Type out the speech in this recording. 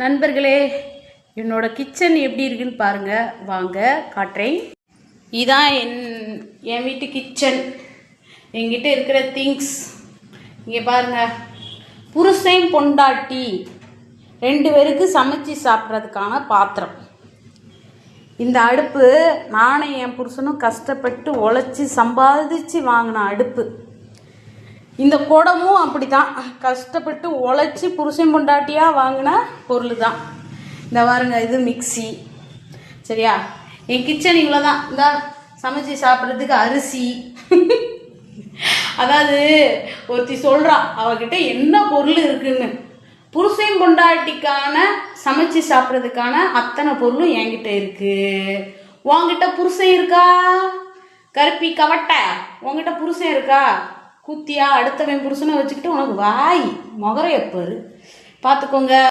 நண்பர்களே என்னோட கிச்சன் எப்படி இருக்குன்னு பாருங்க. வாங்க காட்டுறேன். இதான் என் என் வீட்டு கிச்சன். என்கிட்ட இருக்கிற திங்ஸ் இங்கே பாருங்க. புருஷன் பொண்டாட்டி. ரெண்டு பேருக்கு சமைச்சு சாப்பிட்றதுக்கான பாத்திரம். இந்த அடுப்பு நானும் என் புருஷனும் கஷ்டப்பட்டு உழைச்சி சம்பாதிச்சு வாங்கின அடுப்பு. இந்த குடமும் அப்படி தான் கஷ்டப்பட்டு உழைச்சி புருஷன் பொண்டாட்டியாக வாங்கின பொருள் தான் இந்த பாருங்க இது மிக்ஸி. சரியா? என் கிச்சன் இவ்வளோ தான் இந்த சமைச்சு சாப்பிட்றதுக்கு அரிசி. அதாவது ஒருத்தி சொல்கிறான் அவகிட்ட என்ன பொருள் இருக்குன்னு. புருஷன் பொண்டாட்டிக்கான சமைச்சு சாப்பிட்றதுக்கான அத்தனை பொருளும் என்கிட்ட இருக்கு. உன்கிட்ட புருஷன் இருக்கா? கருப்பி கவட்டை. உன்கிட்ட புருஷன் இருக்கா? கூத்தியா அடுத்தவன் புருஷனை வச்சுக்கிட்டு உனக்கு வாய் முகரையப்பாரு பார்த்துக்கோங்க.